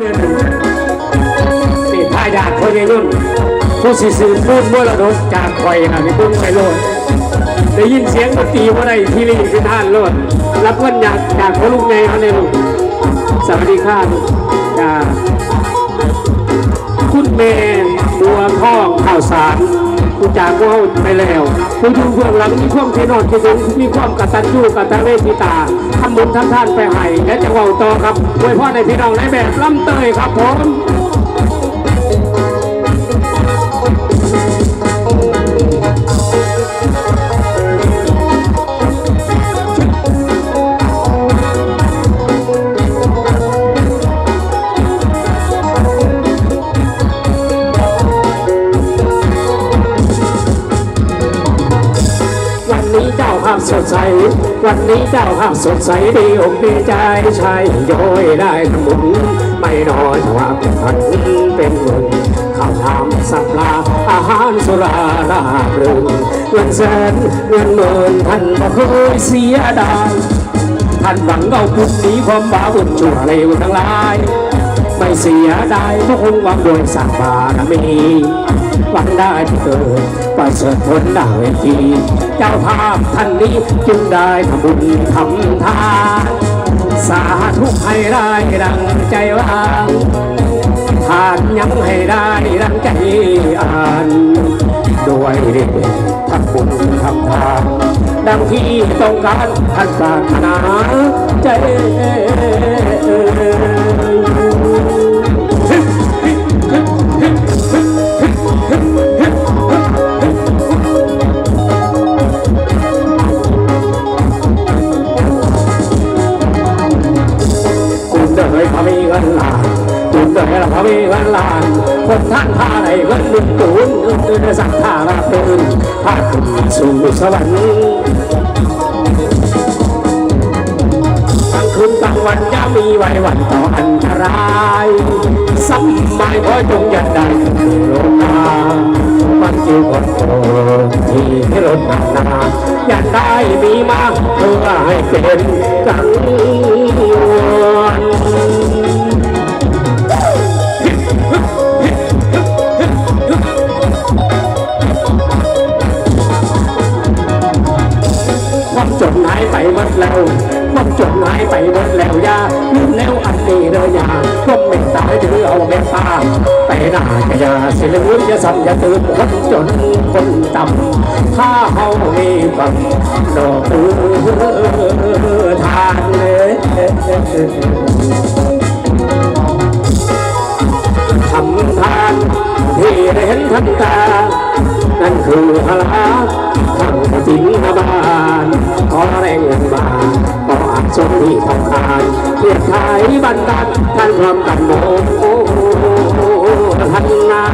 นี่ทายาทคนยังนุ่นผู้สิสืบพูดมรดกจากคอยค่ะพี่ปุ้งไปโลดได้ยินเสียงดนตรีว่าไรที่รีขึ้นท่านโลดรับเงินจากอยากเขาลูกไงเขาเนี่ยลูกสวัสดีค่ะจ้า คุณแม่บัวทองข่าวสารผู้จากพวกเราไปแล้วผู้อยู่เบื้องหลังมีความเทนอนที่สูงมีความกตัญญูกตเวทิตาทำบุญทำท่านไปให้และจะเว่าต่อครับอวยพ่อในพี่น้องในแบบล่ำเตยครับผม วันนี้เจ้าภาพสดใสดีอกดีใจชายโยยได้ทำบุญไม่น้อยว่าเป็นพันเป็นหมื่นข้าวน้ำสับปลาอาหารสุราราบรื่นเงินแสนเงินหมื่นท่านบ่เคยเสียดายท่านหวังเอาบุญนี้ความบาบุญชั่วเลวทั้งหลาย ไม่เสียดายทุกคนหวังโดยสังบารมีหวังได้ที่เกิดประเสริฐผลหน้าเวทีเจ้าภาพท่านนี้จึงได้ทำบุญทำทานสาธุให้ได้ดังใจหวางทานยังให้ได้ดังใจอ่านด้วยเด็กทำบุญทำทานดังที่ต้องการท่านปรารถนาใจาราบตื่นพาขึ้นสู่สวรรค์กลางคืนกลางวันจะมีไว้วันต่ออันตรายสัมมายขอจงยันได้โลกามันจิวคนโตที่ให้รถนานาอยากได้มีมาเพื่อให้เป็นกัง ความจนหายไปหมดแล้วความจนหายไปหมดแล้วยาลืมแล้วอันนี้เลยยาความเมตตาถือเอาเมตตาแต่หน้าจะอยาสิลืมจะซ้ำอย่าตื่นคนจนคนต่ำถ้าเฮามีบังดอกเออทานเลยทำทานที่ได้เห็นทันตานั่นคือพละทางจริงนาบาน อแรงเงินบาขออักษรที่ทำการเพียรขายบันดาลท่านความกันโมทันนา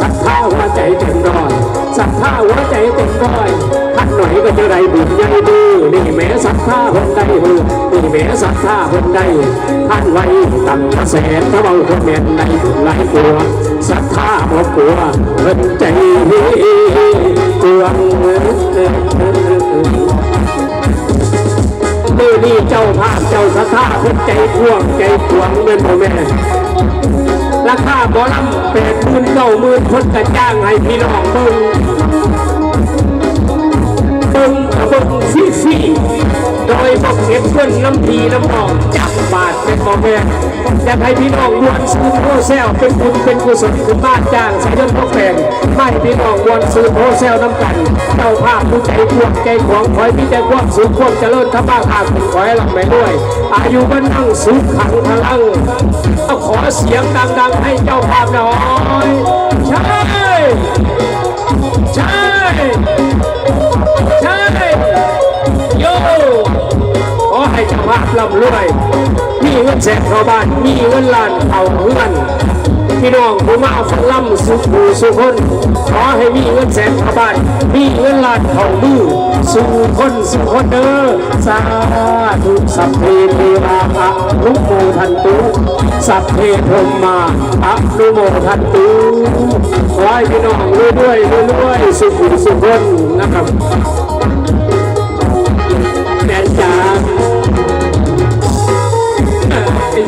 ศรัทธาหัวใจเต็มร้อยศรัทธาหัวใจเต็มร้อย ท่านหน่อยก็จะได้บุญใหญ่มือนี่แม้ศรัทธาคนใดมือนี่แม้ศรัทธาคนใดท่านไว้ตั้งแสนถ้าเอาคนแม่นในหลายกลัวศรัทธาบ่กลัวเพิ่นใจกวงมือนี่เจ้าภาพเจ้าศรัทธาเพิ่นใจกวงใจกวงเงินพ่อแม่ราคาบอลำแปดหมื่นเก้าหมื่นคนกระจ้างให้พี่น้องเบิ่ง บิ่งกับเบิ่งซี่ซี่โดยบอกเก็บเงินน้ำพีน้ำหองจับบาทเป็นบ่แม่นอยากให้พี่น้องมวนซื้อโฮเซลเป็นบุญเป็นกุศลคุณบ้านจ้างสายยนต์พวกแปลงไม่พี่น้องมวนซื้อโฮเซลน้ำกันเจ้าภาพผู้ใจพวงใจขวงคอยพี่ใจความสุขความเจริญทั้งบ้านอาคุณขอให้ลำไปด้วย อายุมันนั่งสุขขังพลังเอาขอเสียงดังๆให้เจ้าภาพหน่อย ใช่ ใช่ โยขอให้เจ้าภาพร่ำรวย มีเงินแสนเข้าบ้าน มีเงินล้านเข้าเงินพี่น้องผู้มาฟังล่ำสุขหูสุขคน ขอให้มีเงินแสนเข้าบ้าน มีเงินล้านเข้ามือสู่คนสู่คนเด้อสาธุสัพเพเทวาอะนุโมทันตุสัพเพพรหมาอะนุโมทันตุขอให้พี่น้องรวยด้วยรวยด้วยสุขหูสุขคนนะครับ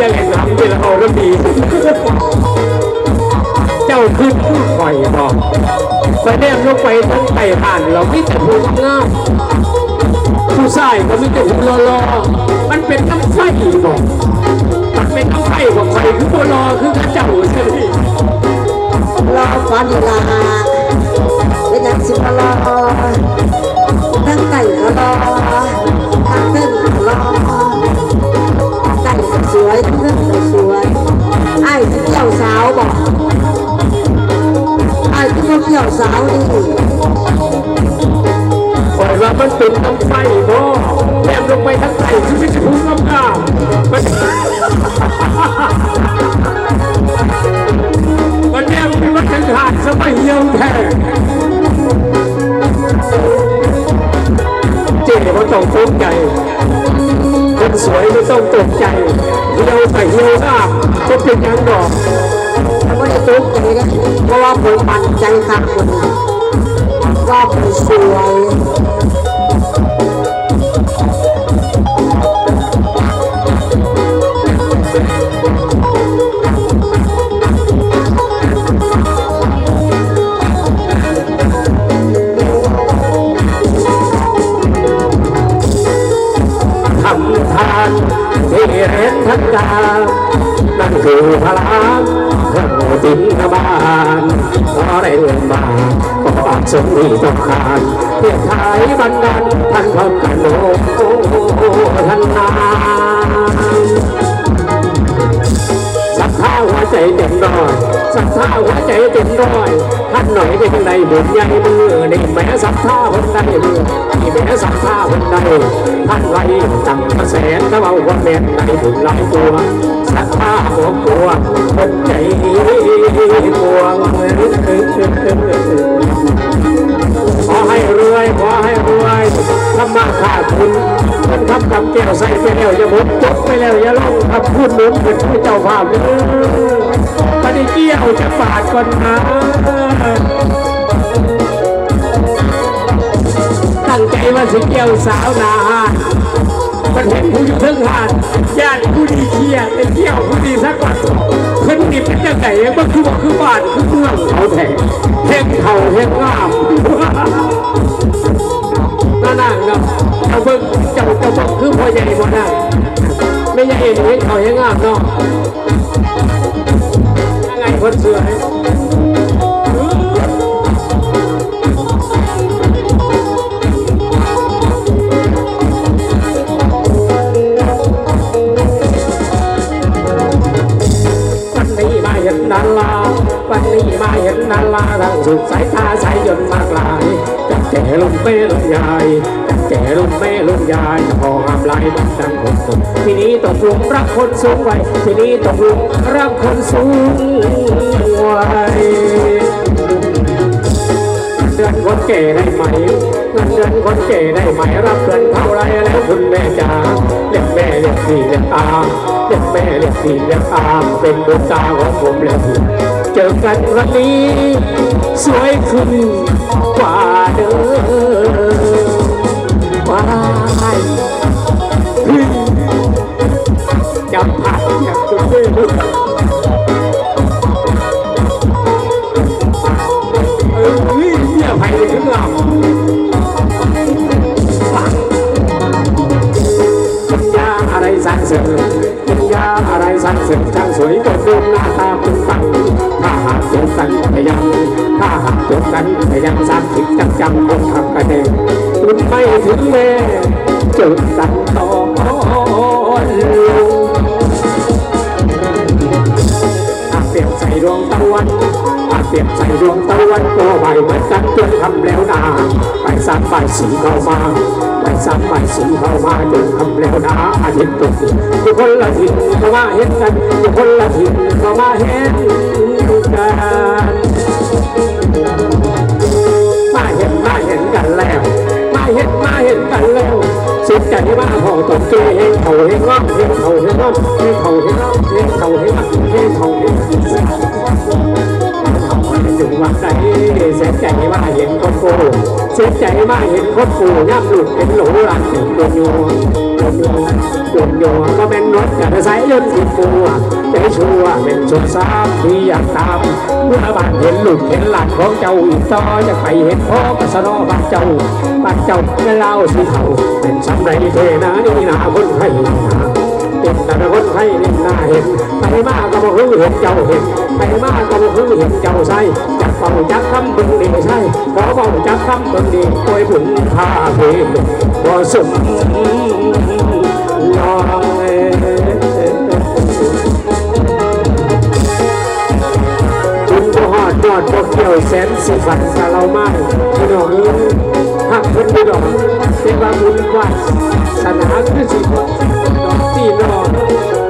จะเห็นหลังที่เราแล้วดีเจ้าขึ้นผู้คอยบอกไปแนมลงไปทั้งไต่ผ่านเราไม่แต่ผู้งามผู้ชายก็ไม่แต่ผู้รอรอมันเป็นน้ำไฟบอกมันเป็นน้ำไฟบอกใครคือผู้รอคือพระเจ้าใช่ไหมรอก่อนลาเป็นอย่างสิมารอทั้งไก่รอ บอกไอ้ที่เขาเกี่ยวสาวนี่คอยว่ามันเป็นน้ำไฟบ่แนมลงไปทั้งไต่คือไม่ใช่ผู้งามงามมันมันแนมเป็นวัฒนธรรมสมัยเหี่ยวแท้เจ๊ไม่ต้องตกใจคนสวยไม่ต้องตกใจเหี่ยวไปเหี่ยวหน้าก็เป็นยังดอก ไม่ได้ตุ๊กใจนเพราะว่าผมมั่นใจครับคนว่าผมสวยทำทานที่เห็นทันตานั่นคือพลังเครื่อง ตินบานขอได้เรื่องมาก็อาจสมมีต้องการเพียงไทยบันดาลท่านพบกันโลกท่านนา ใจเต็มร้อยสักท้าหัวใจเต็มร้อยท่านหน่อยเป็นในบุญใหญ่มือนี่แม้สักท้าคนใดมือนี่แม้สักท้าคนใดท่านไว้ตั้งกระแสถ้าเอาว่าแม่ในบุญหลายตัวสักท้าหัวกลัวคนใจกลัวขอให้รวยขอให้รวย ทำมาขาดทุนมันทำกำแก้วใส่ไปแล้วอย่าหมดจบไปแล้วอย่าลงทำพูดหนุนเป็นผู้เจ้าภาพเด้อปฏิเกี่ยวจะปาดก่อนนะตั้งใจว่าสิเกี่ยวสาวนาหานมันเห็นผู้อยู่เทิงหานญาติผู้ดีเคียไปเที่ยวผู้ดีสักก่อนเพิ่นนี่เป็นยังไงมันคือว่าคือบ้านคือเมืองเขาแท้เฮงเขาเฮงงาม น่านั่งเนาะเอาเบิ่งเจ้าเจ้าบอกคือพ่อใหญ่บ่นั่งไม่ใหญ่หนูเขายังงามเนาะยังไงคนสวยวันนี้มาเห็นดาราวันนี้มาเห็นดาราทางสุดสายตาสายยนต์มากลาย แก่ลงเป้ลงยายแก่ลงเป้ลงยายพอหามลายมันดังคนคนทีนี้ตกหลุมรักคนสูงไวัยทีนี้ตกหลุมรักคนสูงไวัยเดือนคนเก๋ได้ไหมเงินเดือนคนเก๋ได้ไหมรับเงินเท่าไรแล้วคุณแม่จ๋าเรียกแม่เรียกพี่เรียกตาเรียกแม่เรียกพี่เรียกตาเป็นดวงตาของผมแล้วเจอกันวันนี้ สวยขึ้นกว่า เดิมว้าให้ันพยังสร้างถึงจังจังคนทำกระเดงคุณไม่ถึงแม่จนกันต่อนอาเปรียบใส่ดวงตะวันอาเปรียบใส่ดวงตะวันก็ไหวเหมือนกันจนทำแล้วนาไปสามฝ่ายสีเข้ามาไปสามฝ่ายสีเข้ามาจนทำแล้วนาอาทิตย์ตกทุกคนละทิศก็มาเห็นกันทุกคนละทิศก็มาเห็นกัน มาเห็นมาเห็นกันแล้ว มาเห็นมาเห็นกันแล้วสิใจมาพอตกเกเฮงเขาเฮงง้อเฮงเขาเฮงง้อเฮงเขาเฮงง้อเฮงเขาเฮงง้อเฮงเขาเฮงง้อเขาถึงวันใดแสนใจว่าเห็นคนโกเสียใจมากเห็นคนปู่ย่ำหลุดเป็นหลูหลังถึงโดนโยโดนโยนโยก็เป็นรถกระสายยนต์สิปัวใจชัวเป็นสุดสามที่อยากตามเมื่อบ้านเห็นหลุดเห็นหลักของเจ้าอีกต่อจะไปเห็นพ่อกระสนอบ้านเจ้าบ้านเจ้าเมื่อเล่าสิเขาเป็นสำไรเทนานี่นาคนไทยนา เป็นแต่คนไทยนี่นาเห็นไปมากก็บ่เพิ่งเห็นเจ้าเห็นไปมากก็บ่เพิ่งเห็นเจ้าใส่จักเป่าจักคำบึงดีใช่ขอเป่าจักคำบึงดีโอยผุนพาเพลงบ่สมลองเอ่ยบุญบ่ฮอดยอดบ่เกี่ยวแสนสิฝันกะเราไม่พี่น้องหักเพิ่นพี่น้อง ว่าบุญวาสนาคือสิดอกพี่น้องจบร้อ